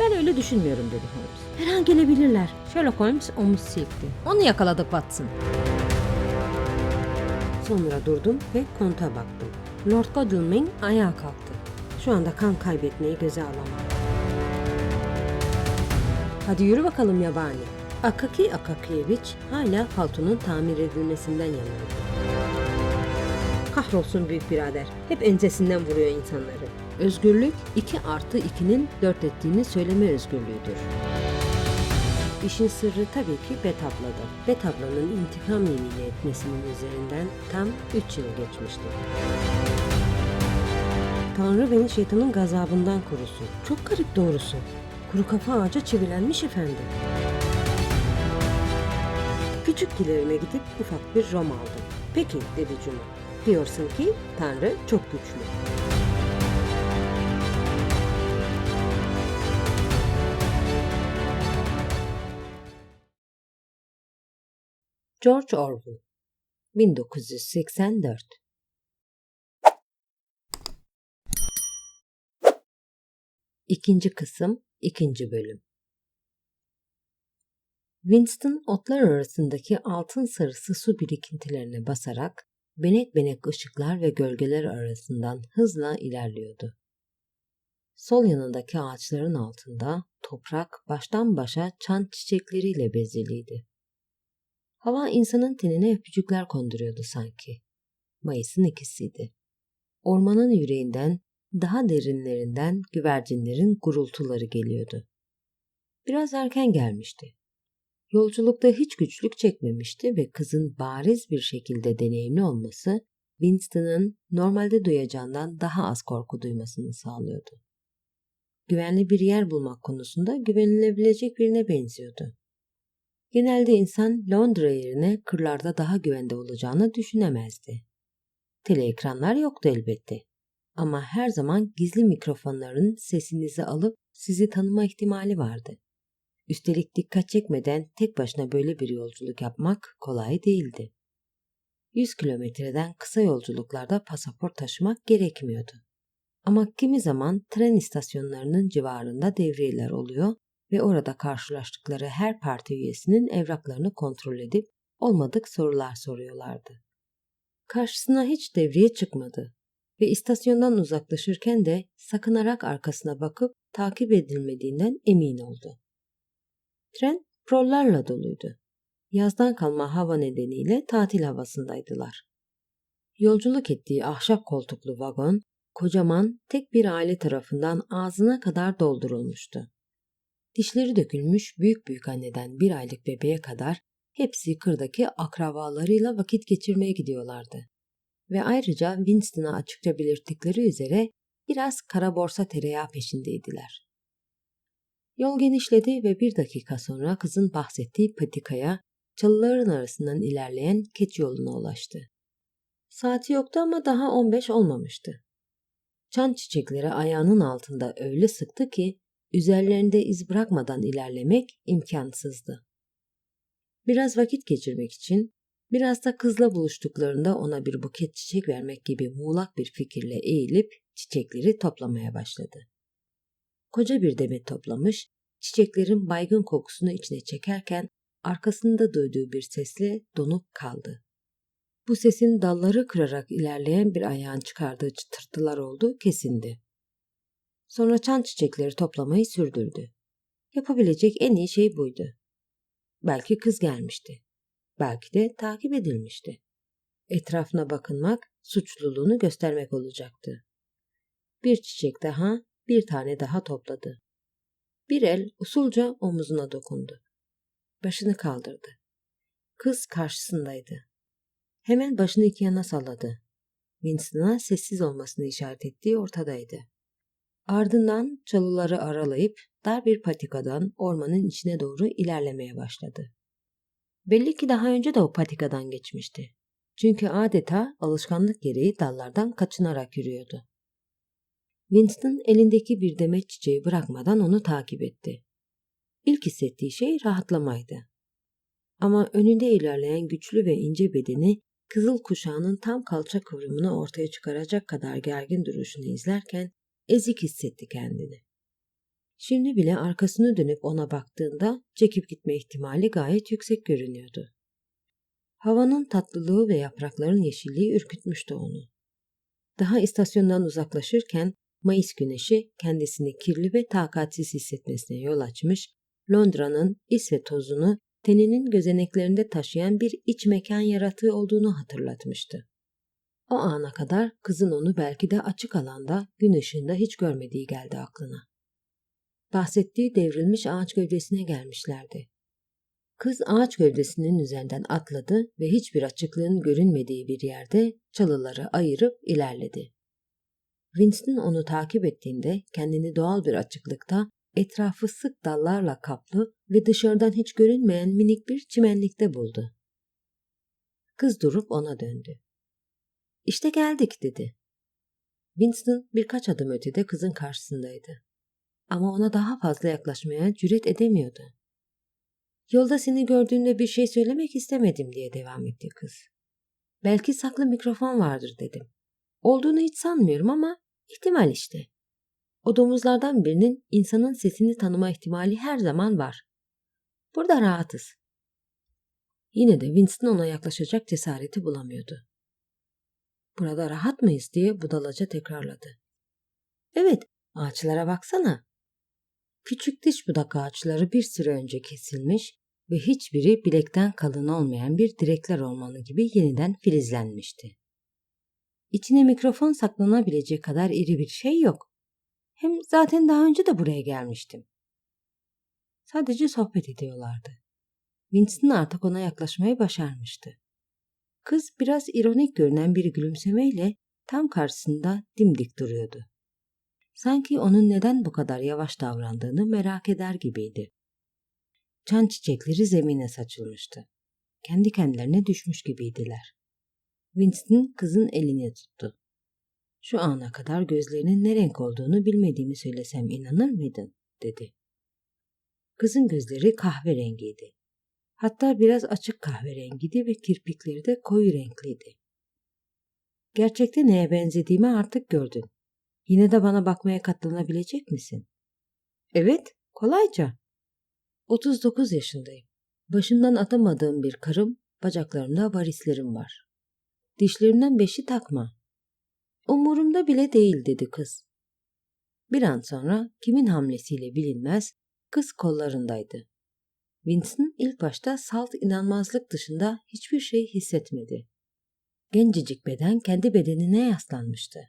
Ben öyle düşünmüyorum dedi Holmes. Her an gelebilirler. Sherlock Holmes omuz silkti. Onu yakaladık Watson. Sonra durdum ve konta baktım. Lord Godalming ayağa kalktı. Şu anda kan kaybetmeyi göze alamam. Hadi yürü bakalım yabani. Akaki Akakiyeviç hala paltonun tamir edilmesinden yanıyordu. Kahrolsun büyük birader. Hep ensesinden vuruyor insanları. Özgürlük 2 artı 2'nin 4 ettiğini söyleme özgürlüğüdür. İşin sırrı tabii ki Bet ablada. Bet ablanın intikam yemini etmesinin üzerinden tam 3 yıl geçmişti. Tanrı beni şeytanın gazabından korusun. Çok garip doğrusu. Kuru kafa ağaca çivilenmiş efendim. Küçük kilerime gidip ufak bir rom aldım. Peki dedi Cuma. Diyorsun ki Tanrı çok güçlü. George Orwell 1984 İkinci kısım, ikinci bölüm. Winston otlar arasındaki altın sarısı su birikintilerine basarak benek benek ışıklar ve gölgeler arasından hızla ilerliyordu. Sol yanındaki ağaçların altında toprak baştan başa çan çiçekleriyle beziliydi. Hava insanın tenine öpücükler konduruyordu sanki. Mayıs'ın ikisiydi. Ormanın yüreğinden, daha derinlerinden güvercinlerin gurultuları geliyordu. Biraz erken gelmişti. Yolculukta hiç güçlük çekmemişti ve kızın bariz bir şekilde deneyimli olması Winston'ın normalde duyacağından daha az korku duymasını sağlıyordu. Güvenli bir yer bulmak konusunda güvenilebilecek birine benziyordu. Genelde insan Londra yerine kırlarda daha güvende olacağını düşünemezdi. Teleekranlar yoktu elbette. Ama her zaman gizli mikrofonların sesinizi alıp sizi tanıma ihtimali vardı. Üstelik dikkat çekmeden tek başına böyle bir yolculuk yapmak kolay değildi. 100 kilometreden kısa yolculuklarda pasaport taşımak gerekmiyordu. Ama kimi zaman tren istasyonlarının civarında devriyeler oluyor ve orada karşılaştıkları her parti üyesinin evraklarını kontrol edip olmadık sorular soruyorlardı. Karşısına hiç devriye çıkmadı ve istasyondan uzaklaşırken de sakınarak arkasına bakıp takip edilmediğinden emin oldu. Tren prollarla doluydu. Yazdan kalma hava nedeniyle tatil havasındaydılar. Yolculuk ettiği ahşap koltuklu vagon, kocaman tek bir aile tarafından ağzına kadar doldurulmuştu. Dişleri dökülmüş büyük büyük anneden bir aylık bebeğe kadar hepsi kırdaki akrabalarıyla vakit geçirmeye gidiyorlardı. Ve ayrıca Winston'a açıkça belirttikleri üzere biraz kara borsa tereyağı peşindeydiler. Yol genişledi ve bir dakika sonra kızın bahsettiği patikaya çalıların arasından ilerleyen keçi yoluna ulaştı. Saati yoktu ama daha 15 olmamıştı. Çan çiçekleri ayağının altında öyle sıktı ki üzerlerinde iz bırakmadan ilerlemek imkansızdı. Biraz vakit geçirmek için, biraz da kızla buluştuklarında ona bir buket çiçek vermek gibi muğlak bir fikirle eğilip çiçekleri toplamaya başladı. Koca bir demet toplamış, çiçeklerin baygın kokusunu içine çekerken arkasında duyduğu bir sesle donup kaldı. Bu sesin dalları kırarak ilerleyen bir ayağın çıkardığı çıtırtılar oldu kesindi. Sonra çan çiçekleri toplamayı sürdürdü. Yapabilecek en iyi şey buydu. Belki kız gelmişti. Belki de takip edilmişti. Etrafına bakınmak suçluluğunu göstermek olacaktı. Bir çiçek daha, bir tane daha topladı. Bir el usulca omuzuna dokundu. Başını kaldırdı. Kız karşısındaydı. Hemen başını iki yana salladı. Winston'a sessiz olmasını işaret ettiği ortadaydı. Ardından çalıları aralayıp dar bir patikadan ormanın içine doğru ilerlemeye başladı. Belli ki daha önce de o patikadan geçmişti. Çünkü adeta alışkanlık gereği dallardan kaçınarak yürüyordu. Winston elindeki bir demet çiçeği bırakmadan onu takip etti. İlk hissettiği şey rahatlamaydı. Ama önünde ilerleyen güçlü ve ince bedeni kızıl kuşağının tam kalça kıvrımını ortaya çıkaracak kadar gergin duruşunu izlerken ezik hissetti kendini. Şimdi bile arkasını dönüp ona baktığında çekip gitme ihtimali gayet yüksek görünüyordu. Havanın tatlılığı ve yaprakların yeşilliği ürkütmüştü onu. Daha istasyondan uzaklaşırken Mayıs güneşi kendisini kirli ve takatsiz hissetmesine yol açmış, Londra'nın is ve tozunu teninin gözeneklerinde taşıyan bir iç mekan yaratığı olduğunu hatırlatmıştı. O ana kadar kızın onu belki de açık alanda gün ışığında hiç görmediği geldi aklına. Bahsettiği devrilmiş ağaç gövdesine gelmişlerdi. Kız ağaç gövdesinin üzerinden atladı ve hiçbir açıklığın görünmediği bir yerde çalıları ayırıp ilerledi. Winston onu takip ettiğinde kendini doğal bir açıklıkta etrafı sık dallarla kaplı ve dışarıdan hiç görünmeyen minik bir çimenlikte buldu. Kız durup ona döndü. İşte geldik dedi. Winston birkaç adım ötede kızın karşısındaydı. Ama ona daha fazla yaklaşmaya cüret edemiyordu. Yolda seni gördüğümde bir şey söylemek istemedim diye devam etti kız. Belki saklı mikrofon vardır dedim. Olduğunu hiç sanmıyorum ama ihtimal işte. O domuzlardan birinin insanın sesini tanıma ihtimali her zaman var. Burada rahatız. Yine de Winston ona yaklaşacak cesareti bulamıyordu. Burada rahat mıyız diye budalaca tekrarladı. Evet, ağaçlara baksana. Küçük diş budak ağaçları bir süre önce kesilmiş ve hiçbiri bilekten kalın olmayan bir direkler ormanı gibi yeniden filizlenmişti. İçine mikrofon saklanabilecek kadar iri bir şey yok. Hem zaten daha önce de buraya gelmiştim. Sadece sohbet ediyorlardı. Winston artık ona yaklaşmayı başarmıştı. Kız biraz ironik görünen bir gülümsemeyle tam karşısında dimdik duruyordu. Sanki onun neden bu kadar yavaş davrandığını merak eder gibiydi. Çan çiçekleri zemine saçılmıştı. Kendi kendilerine düşmüş gibiydiler. Winston kızın elini tuttu. Şu ana kadar gözlerinin ne renk olduğunu bilmediğimi söylesem inanır mıydın? dedi. Kızın gözleri kahverengiydi. Hatta biraz açık kahverengiydi ve kirpikleri de koyu renkliydi. Gerçekte neye benzediğimi artık gördün. Yine de bana bakmaya katlanabilecek misin? Evet, kolayca. 39 yaşındayım. Başımdan atamadığım bir karım, bacaklarımda varislerim var. Dişlerimden beşi takma. Umurumda bile değil dedi kız. Bir an sonra kimin hamlesiyle bilinmez kız kollarındaydı. Winston ilk başta salt inanmazlık dışında hiçbir şey hissetmedi. Gencecik beden kendi bedenine yaslanmıştı.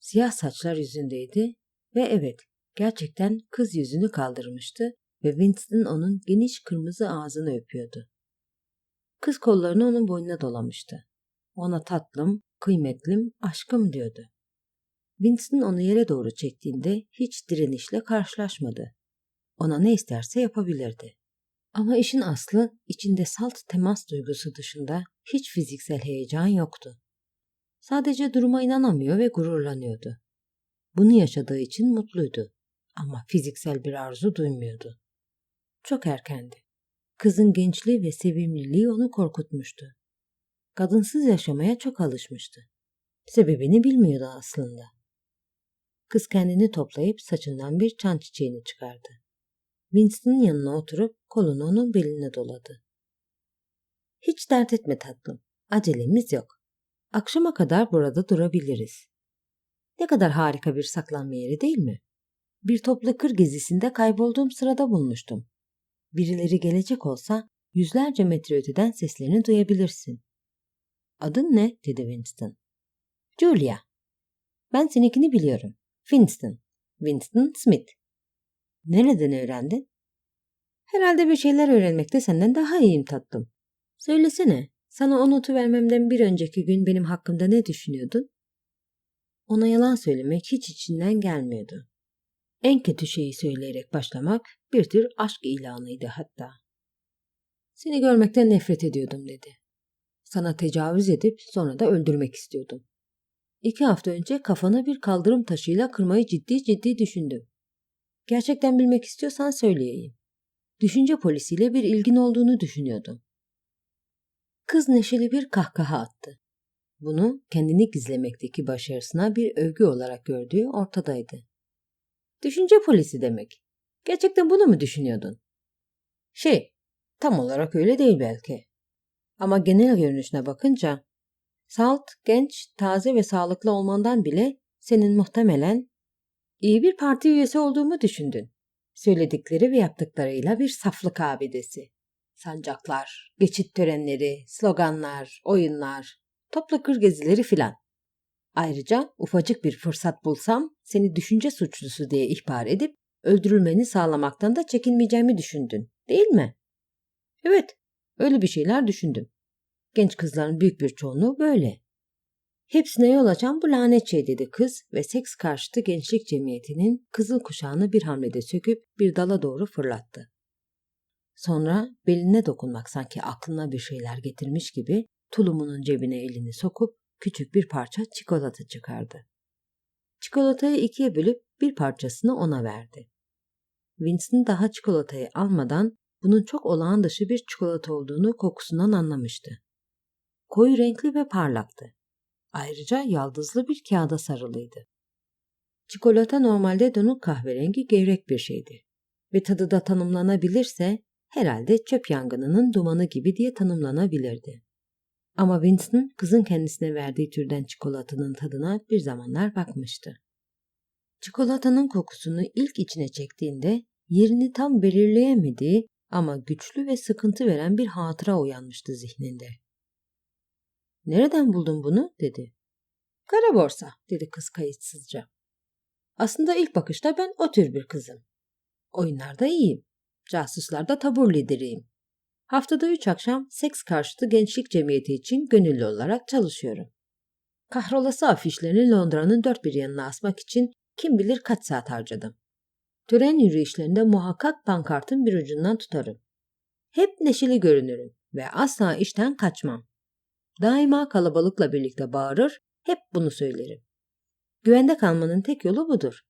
Siyah saçlar yüzündeydi ve evet gerçekten kız yüzünü kaldırmıştı ve Winston onun geniş kırmızı ağzını öpüyordu. Kız kollarını onun boynuna dolamıştı. Ona tatlım, kıymetlim, aşkım diyordu. Winston onu yere doğru çektiğinde hiç direnişle karşılaşmadı. Ona ne isterse yapabilirdi. Ama işin aslı içinde salt temas duygusu dışında hiç fiziksel heyecan yoktu. Sadece duruma inanamıyor ve gururlanıyordu. Bunu yaşadığı için mutluydu ama fiziksel bir arzu duymuyordu. Çok erkendi. Kızın gençliği ve sevimliliği onu korkutmuştu. Kadınsız yaşamaya çok alışmıştı. Sebebini bilmiyordu aslında. Kız kendini toplayıp saçından bir çan çiçeğini çıkardı. Winston'ın yanına oturup kolunu onun beline doladı. Hiç dert etme tatlım. Acelemiz yok. Akşama kadar burada durabiliriz. Ne kadar harika bir saklanma yeri değil mi? Bir toplu kır gezisinde kaybolduğum sırada bulmuştum. Birileri gelecek olsa yüzlerce metre öteden seslerini duyabilirsin. Adın ne? dedi Winston. Julia. Ben seninkini biliyorum. Winston. Winston Smith. Nereden öğrendin? Herhalde bir şeyler öğrenmekte senden daha iyiyim tatlım. Söylesene, sana o notu vermemden bir önceki gün benim hakkımda ne düşünüyordun? Ona yalan söylemek hiç içinden gelmiyordu. En kötü şeyi söyleyerek başlamak bir tür aşk ilanıydı hatta. Seni görmekten nefret ediyordum dedi. Sana tecavüz edip sonra da öldürmek istiyordum. İki hafta önce kafana bir kaldırım taşıyla kırmayı ciddi ciddi düşündüm. Gerçekten bilmek istiyorsan söyleyeyim. Düşünce polisiyle bir ilgin olduğunu düşünüyordum. Kız neşeli bir kahkaha attı. Bunu kendini gizlemekteki başarısına bir övgü olarak gördüğü ortadaydı. Düşünce polisi demek. Gerçekten bunu mu düşünüyordun? Şey, tam olarak öyle değil belki. Ama genel görünüşüne bakınca salt, genç, taze ve sağlıklı olmandan bile senin muhtemelen iyi bir parti üyesi olduğumu düşündün. Söyledikleri ve yaptıklarıyla bir saflık abidesi. Sancaklar, geçit törenleri, sloganlar, oyunlar, toplu kır gezileri filan. Ayrıca ufacık bir fırsat bulsam seni düşünce suçlusu diye ihbar edip öldürülmeni sağlamaktan da çekinmeyeceğimi düşündün, değil mi? Evet, öyle bir şeyler düşündüm. Genç kızların büyük bir çoğunluğu böyle. Hepsine yol açan bu lanet şey dedi kız ve seks karşıtı gençlik cemiyetinin kızıl kuşağını bir hamlede söküp bir dala doğru fırlattı. Sonra beline dokunmak sanki aklına bir şeyler getirmiş gibi tulumunun cebine elini sokup küçük bir parça çikolata çıkardı. Çikolatayı ikiye bölüp bir parçasını ona verdi. Winston daha çikolatayı almadan bunun çok olağan dışı bir çikolata olduğunu kokusundan anlamıştı. Koyu renkli ve parlaktı. Ayrıca yaldızlı bir kağıda sarılıydı. Çikolata normalde donuk kahverengi gevrek bir şeydi ve tadı da tanımlanabilirse herhalde çöp yangınının dumanı gibi diye tanımlanabilirdi. Ama Winston kızın kendisine verdiği türden çikolatanın tadına bir zamanlar bakmıştı. Çikolatanın kokusunu ilk içine çektiğinde yerini tam belirleyemediği ama güçlü ve sıkıntı veren bir hatıra uyanmıştı zihninde. Nereden buldun bunu? dedi. Kara borsa, dedi kız kayıtsızca. Aslında ilk bakışta ben o tür bir kızım. Oyunlarda iyiyim. Casuslarda tabur lideriyim. Haftada üç akşam seks karşıtı gençlik cemiyeti için gönüllü olarak çalışıyorum. Kahrolası afişlerini Londra'nın dört bir yanına asmak için kim bilir kaç saat harcadım. Tören yürüyüşlerinde muhakkak pankartın bir ucundan tutarım. Hep neşeli görünürüm ve asla işten kaçmam. Daima kalabalıkla birlikte bağırır, hep bunu söylerim. Güvende kalmanın tek yolu budur.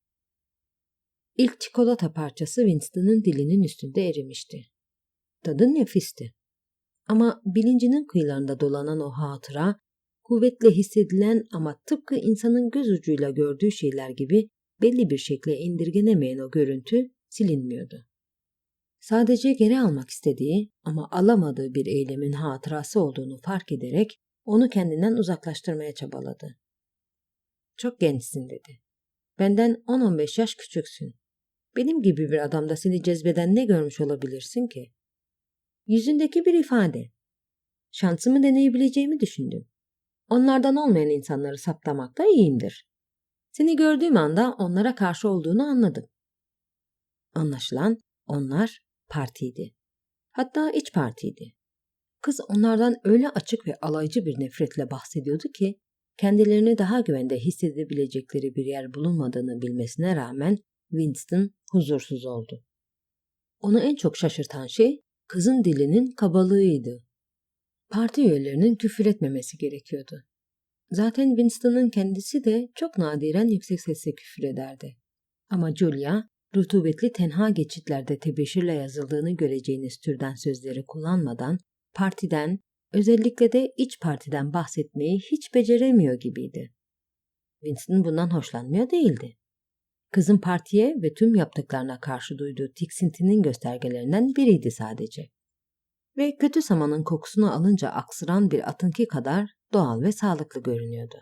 İlk çikolata parçası Winston'ın dilinin üstünde erimişti. Tadı nefisti. Ama bilincinin kıyılarında dolanan o hatıra, kuvvetle hissedilen ama tıpkı insanın göz ucuyla gördüğü şeyler gibi belli bir şekle indirgenemeyen o görüntü silinmiyordu. Sadece geri almak istediği ama alamadığı bir eylemin hatırası olduğunu fark ederek onu kendinden uzaklaştırmaya çabaladı. Çok gençsin dedi. Benden 10-15 yaş küçüksün. Benim gibi bir adamda seni cezbeden ne görmüş olabilirsin ki? Yüzündeki bir ifade. Şansımı deneyebileceğimi düşündüm. Onlardan olmayan insanları saptamakta iyiyimdir. Seni gördüğüm anda onlara karşı olduğunu anladım. Anlaşılan onlar partiydi. Hatta iç partiydi. Kız onlardan öyle açık ve alaycı bir nefretle bahsediyordu ki kendilerini daha güvende hissedebilecekleri bir yer bulunmadığını bilmesine rağmen Winston huzursuz oldu. Onu en çok şaşırtan şey kızın dilinin kabalığıydı. Parti üyelerinin küfür etmemesi gerekiyordu. Zaten Winston'ın kendisi de çok nadiren yüksek sesle küfür ederdi. Ama Julia, rutubetli tenha geçitlerde tebeşirle yazıldığını göreceğiniz türden sözleri kullanmadan partiden, özellikle de iç partiden bahsetmeyi hiç beceremiyor gibiydi. Winston bundan hoşlanmıyor değildi. Kızın partiye ve tüm yaptıklarına karşı duyduğu tiksintinin göstergelerinden biriydi sadece. Ve kötü samanın kokusunu alınca aksıran bir atınki kadar doğal ve sağlıklı görünüyordu.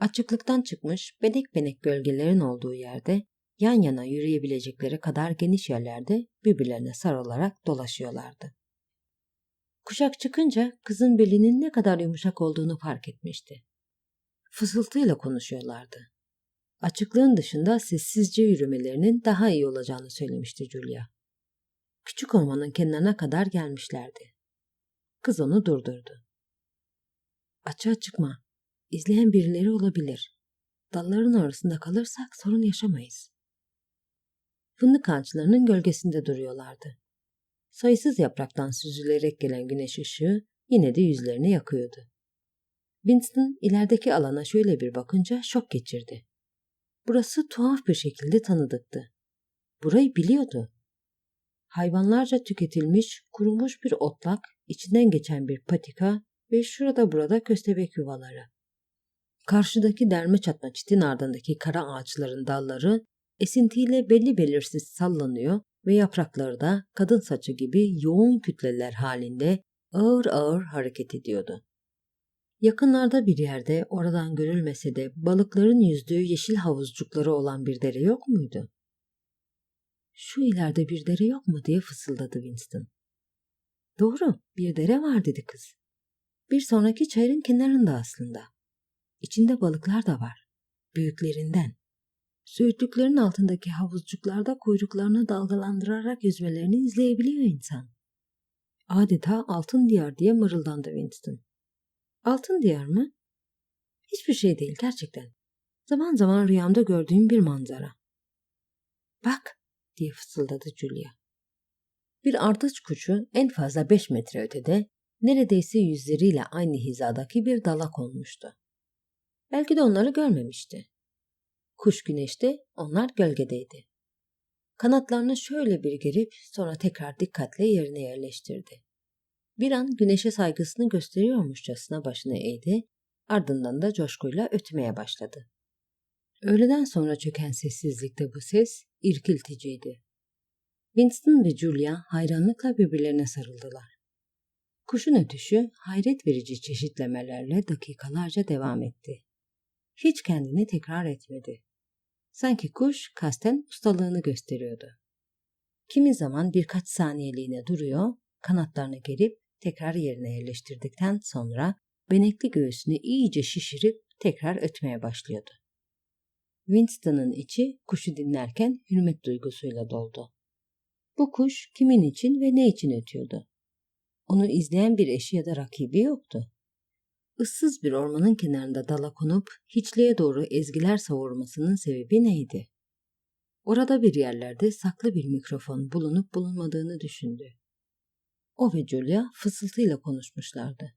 Açıklıktan çıkmış benek benek gölgelerin olduğu yerde yan yana yürüyebilecekleri kadar geniş yerlerde birbirlerine sarılarak dolaşıyorlardı. Kuşak çıkınca kızın belinin ne kadar yumuşak olduğunu fark etmişti. Fısıltıyla konuşuyorlardı. Açıklığın dışında sessizce yürümelerinin daha iyi olacağını söylemişti Julia. Küçük ormanın kenarına kadar gelmişlerdi. Kız onu durdurdu. Açığa çıkma. İzleyen birileri olabilir. Dalların arasında kalırsak sorun yaşamayız. Fındık ağaçlarının gölgesinde duruyorlardı. Sayısız yapraktan süzülerek gelen güneş ışığı yine de yüzlerini yakıyordu. Winston ilerideki alana şöyle bir bakınca şok geçirdi. Burası tuhaf bir şekilde tanıdıktı. Burayı biliyordu. Hayvanlarca tüketilmiş, kurumuş bir otlak, içinden geçen bir patika ve şurada burada köstebek yuvaları. Karşıdaki derme çatma çitin ardındaki kara ağaçların dalları esintiyle belli belirsiz sallanıyor ve yaprakları da kadın saçı gibi yoğun kütleler halinde ağır ağır hareket ediyordu. Yakınlarda bir yerde oradan görülmese de balıkların yüzdüğü yeşil havuzcukları olan bir dere yok muydu? Şu ileride bir dere yok mu diye fısıldadı Winston. Doğru, bir dere var dedi kız. Bir sonraki çayırın kenarında aslında. İçinde balıklar da var. Büyüklerinden. Söğütlüklerin altındaki havuzcuklarda kuyruklarını dalgalandırarak yüzmelerini izleyebiliyor insan. Adeta altın diyar diye mırıldandı Winston. Altın diyar mı? Hiçbir şey değil gerçekten. Zaman zaman rüyamda gördüğüm bir manzara. Bak diye fısıldadı Julia. Bir ardıç kuşu en fazla beş metre ötede neredeyse yüzleriyle aynı hizadaki bir dala konmuştu. Belki de onları görmemişti. Kuş güneşte, onlar gölgedeydi. Kanatlarını şöyle bir gerip sonra tekrar dikkatle yerine yerleştirdi. Bir an güneşe saygısını gösteriyormuşçasına başını eğdi, ardından da coşkuyla ötmeye başladı. Öğleden sonra çöken sessizlikte bu ses irkilticiydi. Winston ve Julia hayranlıkla birbirlerine sarıldılar. Kuşun ötüşü hayret verici çeşitlemelerle dakikalarca devam etti. Hiç kendini tekrar etmedi. Sanki kuş kasten ustalığını gösteriyordu. Kimi zaman birkaç saniyeliğine duruyor, kanatlarını gerip tekrar yerine yerleştirdikten sonra benekli göğsünü iyice şişirip tekrar ötmeye başlıyordu. Winston'ın içi kuşu dinlerken hürmet duygusuyla doldu. Bu kuş kimin için ve ne için ötüyordu? Onu izleyen bir eşi ya da rakibi yoktu. Issız bir ormanın kenarında dala konup hiçliğe doğru ezgiler savurmasının sebebi neydi? Orada bir yerlerde saklı bir mikrofon bulunup bulunmadığını düşündü. O ve Julia fısıltıyla konuşmuşlardı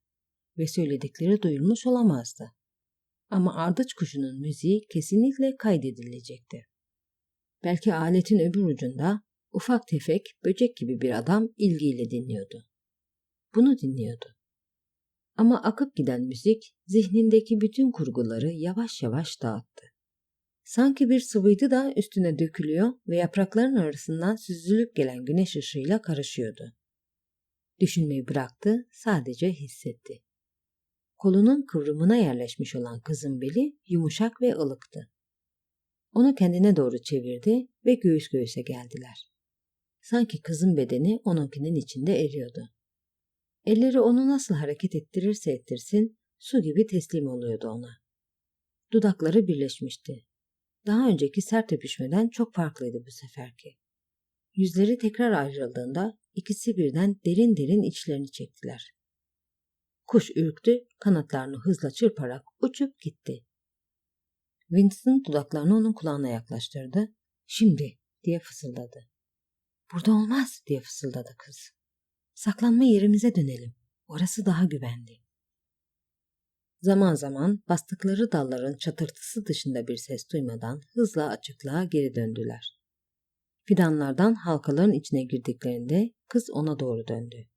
ve söyledikleri duyulmuş olamazdı. Ama ardıç kuşunun müziği kesinlikle kaydedilecekti. Belki aletin öbür ucunda ufak tefek böcek gibi bir adam ilgiyle dinliyordu. Bunu dinliyordu. Ama akıp giden müzik zihnindeki bütün kurguları yavaş yavaş dağıttı. Sanki bir sıvıydı da üstüne dökülüyor ve yaprakların arasından süzülüp gelen güneş ışığıyla karışıyordu. Düşünmeyi bıraktı, sadece hissetti. Kolunun kıvrımına yerleşmiş olan kızın beli yumuşak ve ılıktı. Onu kendine doğru çevirdi ve göğüs göğüse geldiler. Sanki kızın bedeni onunkinin içinde eriyordu. Elleri onu nasıl hareket ettirirse ettirsin su gibi teslim oluyordu ona. Dudakları birleşmişti. Daha önceki sert öpüşmeden çok farklıydı bu seferki. Yüzleri tekrar ayrıldığında ikisi birden derin derin içlerini çektiler. Kuş ürktü, kanatlarını hızla çırparak uçup gitti. Winston dudaklarını onun kulağına yaklaştırdı. Şimdi diye fısıldadı. Burada olmaz diye fısıldadı kız. Saklanma yerimize dönelim. Orası daha güvenli. Zaman zaman bastıkları dalların çatırtısı dışında bir ses duymadan hızla açıklığa geri döndüler. Fidanlardan halkaların içine girdiklerinde kız ona doğru döndü.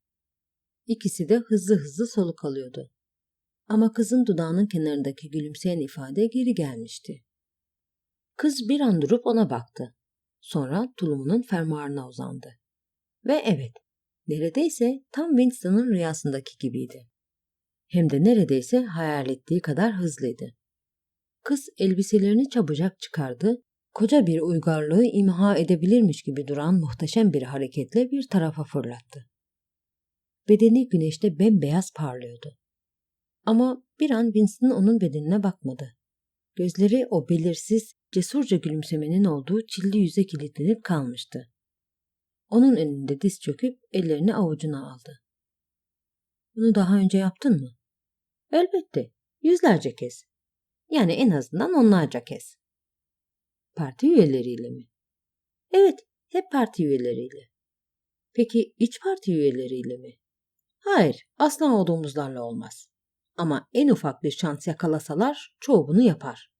İkisi de hızlı hızlı soluk alıyordu. Ama kızın dudağının kenarındaki gülümseyen ifade geri gelmişti. Kız bir an durup ona baktı. Sonra tulumunun fermuarına uzandı. Ve evet, neredeyse tam Winston'ın rüyasındaki gibiydi. Hem de neredeyse hayal ettiği kadar hızlıydı. Kız elbiselerini çabucak çıkardı, koca bir uygarlığı imha edebilirmiş gibi duran muhteşem bir hareketle bir tarafa fırlattı. Bedeni güneşte bembeyaz parlıyordu. Ama bir an Winston onun bedenine bakmadı. Gözleri o belirsiz, cesurca gülümsemenin olduğu çilli yüze kilitlenip kalmıştı. Onun önünde diz çöküp ellerini avucuna aldı. Bunu daha önce yaptın mı? Elbette. Yüzlerce kez. Yani en azından onlarca kez. Parti üyeleriyle mi? Evet, hep parti üyeleriyle. Peki iç parti üyeleriyle mi? Hayır, aslan olduğumuzlarla olmaz. Ama en ufak bir şans yakalasalar çoğu bunu yapar.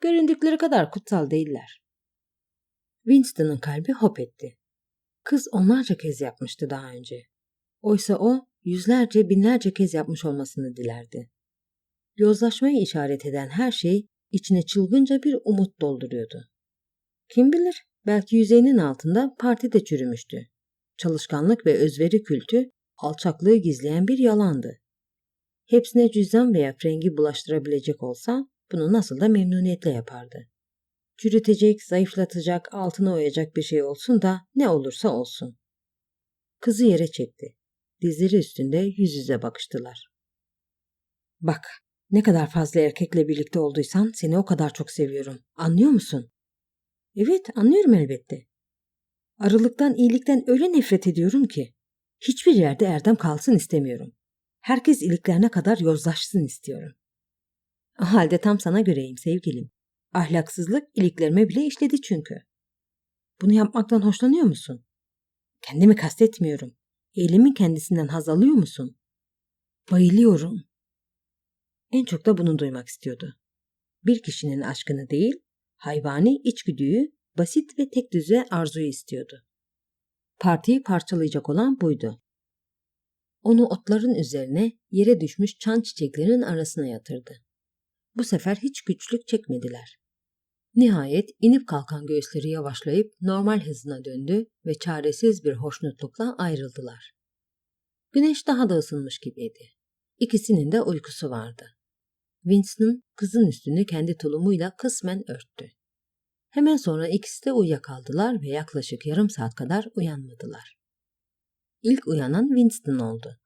Göründükleri kadar kutsal değiller. Winston'ın kalbi hop etti. Kız onlarca kez yapmıştı daha önce. Oysa o yüzlerce binlerce kez yapmış olmasını dilerdi. Yozlaşmayı işaret eden her şey içine çılgınca bir umut dolduruyordu. Kim bilir, belki yüzeyinin altında parti de çürümüştü. Çalışkanlık ve özveri kültü, alçaklığı gizleyen bir yalandı. Hepsine cüzdan veya frengi bulaştırabilecek olsa, bunu nasıl da memnuniyetle yapardı. Çürütecek, zayıflatacak, altına oyacak bir şey olsun da ne olursa olsun. Kızı yere çekti. Dizleri üstünde yüz yüze bakıştılar. Bak, ne kadar fazla erkekle birlikte olduysan seni o kadar çok seviyorum. Anlıyor musun? Evet, anlıyorum elbette. Arılıktan, iyilikten öyle nefret ediyorum ki. Hiçbir yerde erdem kalsın istemiyorum. Herkes iliklerine kadar yozlaşsın istiyorum. O halde tam sana göreyim sevgilim. Ahlaksızlık iliklerime bile işledi çünkü. Bunu yapmaktan hoşlanıyor musun? Kendimi kastetmiyorum. Eylemin kendisinden haz alıyor musun? Bayılıyorum. En çok da bunu duymak istiyordu. Bir kişinin aşkını değil, hayvani içgüdüyü, basit ve tek düze arzuyu istiyordu. Partiyi parçalayacak olan buydu. Onu otların üzerine yere düşmüş çan çiçeklerinin arasına yatırdı. Bu sefer hiç güçlük çekmediler. Nihayet inip kalkan göğüsleri yavaşlayıp normal hızına döndü ve çaresiz bir hoşnutlukla ayrıldılar. Güneş daha da ısınmış gibiydi. İkisinin de uykusu vardı. Winston kızın üstünü kendi tulumuyla kısmen örttü. Hemen sonra ikisi de uyuyakaldılar ve yaklaşık yarım saat kadar uyanmadılar. İlk uyanan Winston oldu.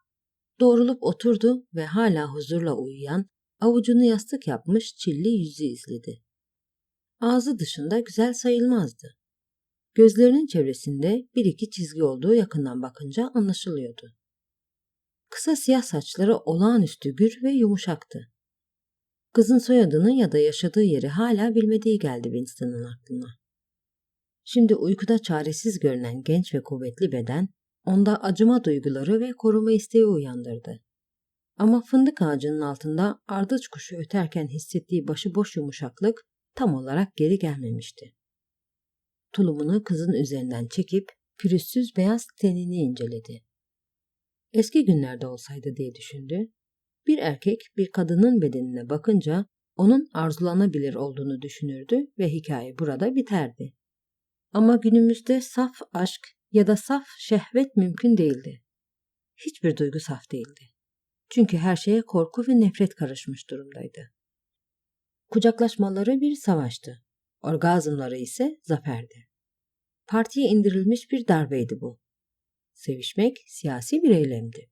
Doğrulup oturdu ve hala huzurla uyuyan, avucunu yastık yapmış çilli yüzü izledi. Ağzı dışında güzel sayılmazdı. Gözlerinin çevresinde bir iki çizgi olduğu yakından bakınca anlaşılıyordu. Kısa siyah saçları olağanüstü gür ve yumuşaktı. Kızın soyadını ya da yaşadığı yeri hala bilmediği geldi Winston'ın aklına. Şimdi uykuda çaresiz görünen genç ve kuvvetli beden, onda acıma duyguları ve koruma isteği uyandırdı. Ama fındık ağacının altında ardıç kuşu öterken hissettiği başıboş yumuşaklık tam olarak geri gelmemişti. Tulumunu kızın üzerinden çekip pürüzsüz beyaz tenini inceledi. Eski günlerde olsaydı diye düşündü. Bir erkek bir kadının bedenine bakınca onun arzulanabilir olduğunu düşünürdü ve hikaye burada biterdi. Ama günümüzde saf aşk ya da saf şehvet mümkün değildi. Hiçbir duygu saf değildi. Çünkü her şeye korku ve nefret karışmış durumdaydı. Kucaklaşmaları bir savaştı. Orgazmları ise zaferdi. Partiye indirilmiş bir darbeydi bu. Sevişmek siyasi bir eylemdi.